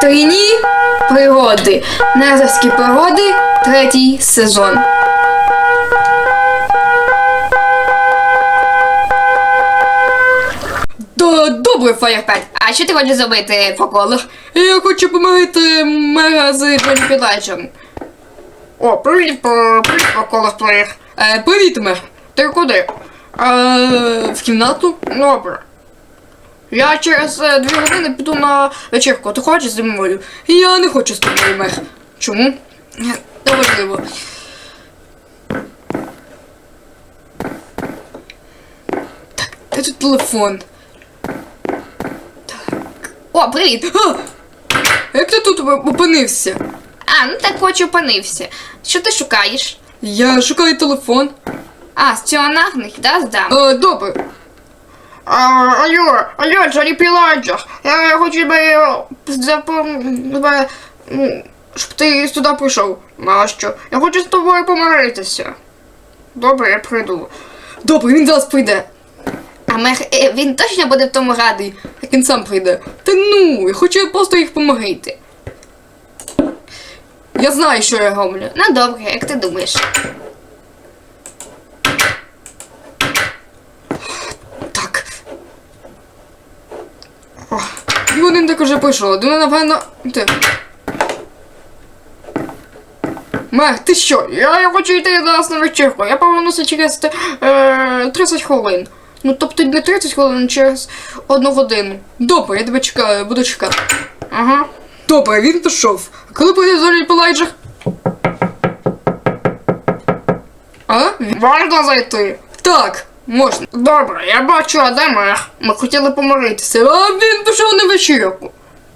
Трійні пригоди. Назарські пригоди, третій сезон. Добре, Фаєрпет. А що ти хочеш зробити по колах? Я хочу помогти мера з Підлайджем. О, привіт, привіт, по колах плеєр. Е, привіт, мер. Ти куди? Е, в кімнату? Добре. Я через е, дві години піду на вечірку. Ти хочеш зі мною? Я не хочу з тобою, мер. Чому? Е, Неважливо. Так, де тут телефон? Так. О, привіт! А! Як ти тут опинився? А, ну так хоч опинився. Що ти шукаєш? Я шукаю телефон. А, з цього нагних, да, здам. Е, добре. Алло, алло, Джоні Піладжер. Я, хочу би запом... щоб ти сюди прийшов. Нащо? Я хочу з тобою помиритися. Добре, я прийду. Добре, він зараз прийде. А мер, е, він точно буде в тому радий. Як він сам прийде. Та ну, я хочу просто їх помогти. Я знаю, що я роблю. Ну добре, як ти думаєш? Так. О, дві години так уже пройшло. Думаю, напевно. Ти. Мер, ти що? Я, я хочу йти зараз на вечірку. Я повернуся через е, 30 хвилин. Ну, тобто не 30 хвилин, а через одну годину. Добре, я тебе чекаю, буду чекати. Ага. Добре, він пішов. Коли прийде Зорі Пелайджер? А? Можна зайти? Так, можна. Добре, я бачу, а де мер? Ми хотіли помиритися. А він пішов на вечірку.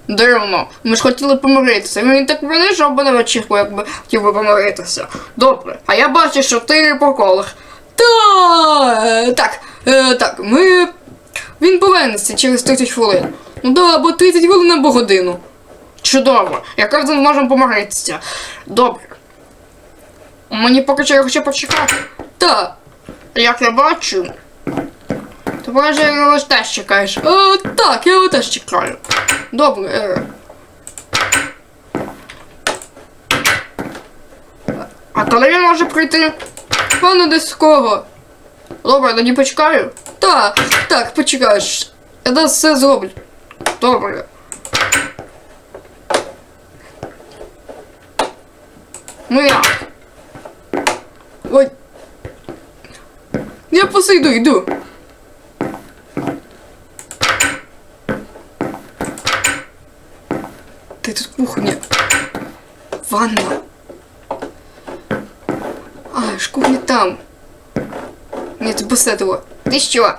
Дивно, ми ж хотіли помиритися. Він так вийшов би на вечірку, якби хотів би помиритися. Добре, а я бачу, що ти по колах. Та, так, е, так, ми. Він повернеться через 30 хвилин. Ну да, або 30 хвилин або годину. Чудово, якраз ми зможемо помиритися. Добре. Мені поки що я хочу почекати. Та. Як я бачу, то може його теж чекаєш. Е, так, я його теж чекаю. Добре. Е. А коли він може прийти? Певно, десь скоро. Добре, тоді почекаю. Так, так, почекаєш. Я зараз все зроблю. Добре. Ну як? Ой. Я просто йду. Де тут кухня? Ванна. А, ж кухня там. Ні, це посадило. Ти що?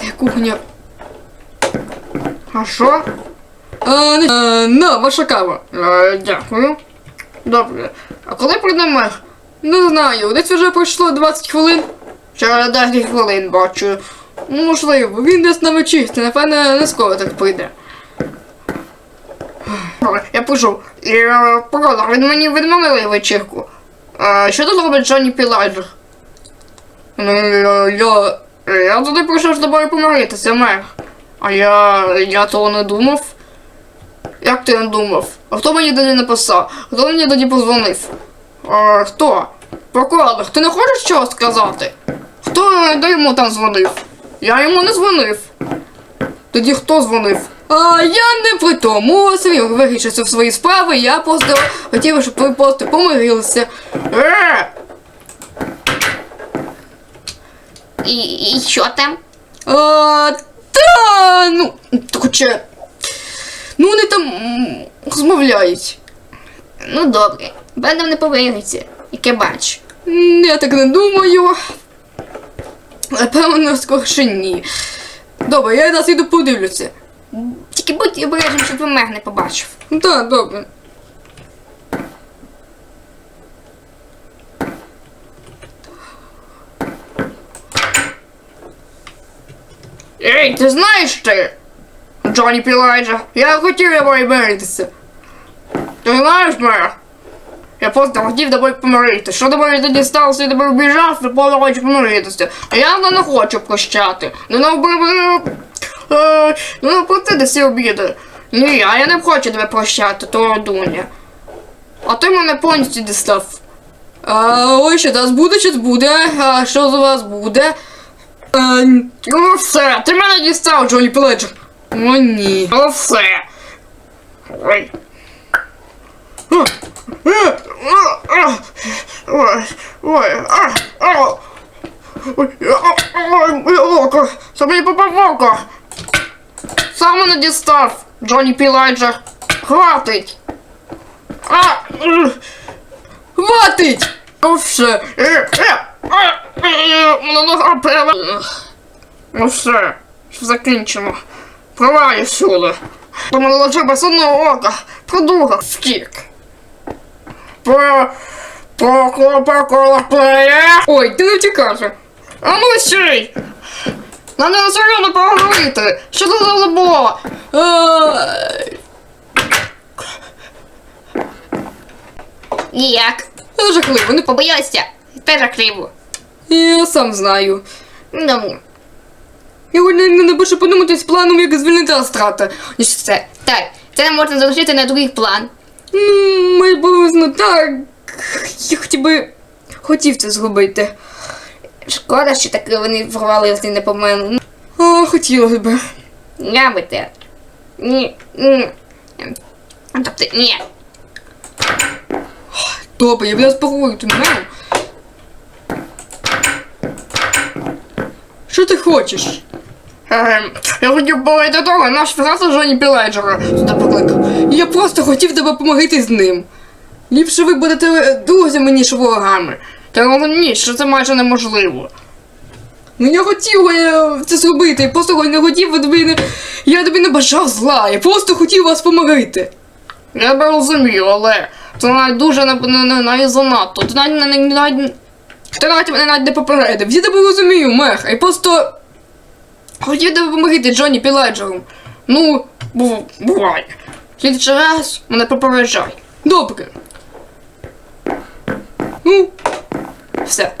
Де кухня? А що? А, не... а, на, ваша кава. Е, дякую. Добре. А коли прийде мер? Не знаю, десь вже пройшло 20 хвилин. Через 10 хвилин бачу. Можливо, він десь на вечірці, напевно, не скоро так прийде. Я пишу. Е, правда, він мені відмовили вечірку. Е, що тут робить Джонні Пілайджер? Ну, я, я... Я туди прийшов з тобою помиритися, мер. А я. я того не думав. Як ти не думав? А хто мені тоді написав? Хто мені тоді позвонив? А, хто? Прокурор, ти не хочеш чого сказати? Хто е, де йому там дзвонив? Я йому не дзвонив. Тоді хто дзвонив? А я не при тому, самі вирішився в свої справи, я просто хотів, щоб ви просто помирилися. Е! І, і що там? А, та, ну, хоча, ну вони там розмовляють. Ну добре, певно не повериться, яке бач. Я так не думаю. Напевно, скорше ні. Добре, я зараз іду подивлюся. Тільки будь обережним, щоб мер не побачив. Так, добре. Ей, ти знаєш ти? Джонні Пілайджа, я хотів тобою миритися. Ти знаєш мене? Я просто хотів тобою помиритися. Що тобою тоді сталося, я тебе вбіжав, ти просто хочу помиритися. А я не хочу прощати. Не навбив. Е, ну це десь обіди. Ні, а я не хочу тебе прощати, то дуня. А ти мене повністю дістав. А ой, що зараз буде, що буде? А що з вас буде? А, Ну все, ти мене дістав, Джоні Пледжер. о, ні. Ну все. Ой, ой, ой, а, а. Ой, ой, око, це мені попав око. Сам мене дістав, Джоні Пілайджер. Хватить. А, Хватить! Ну все. е, е, а, е, мене. Ну все, закінчимо. Проваю сюди. До мене лише без одного ока. Продуга втік. По... Ой, ти не втікався. А ну! Нам не серйозно поговорити. Що це за було? Ай, Як? це жахливо, не по... Побоялася? Тепер жахливо. Я сам знаю. Ну, Я не, не напишу подумати з планом, як звільнити Астрата. ну що це? Так, це можна залишити на другий план. Ну, приблизно так. Я хотів би... Хотів це зробити. Шкода, що так вони провалилися не по мене. А, хотілося б. Габите. Ні. ні. Тобто, ні. Добре, я зараз поговорю, ти мене. Що ти хочеш? Ем, я хотів говорити того, наш фігаса Джоні Пілайджера сюди покликав. Я просто хотів тебе допомогти з ним. Ліпше ви будете друзями, ніж ворогами. Ти розумієш, що це майже неможливо. Ну я хотів е, це зробити, я просто не хотів тобі не... Я тобі не бажав зла, я просто хотів вас допомогти. Я би розумію, але це навіть дуже не, не, не, навіть занадто. Ти навіть не, навіть Ти навіть мене навіть не попередив. Я тебе розумію, мех, я просто хотів тебе допомогти Джонні Піледжером. Ну, бу, буває. Слідчий раз мене попереджай. Добре. Все.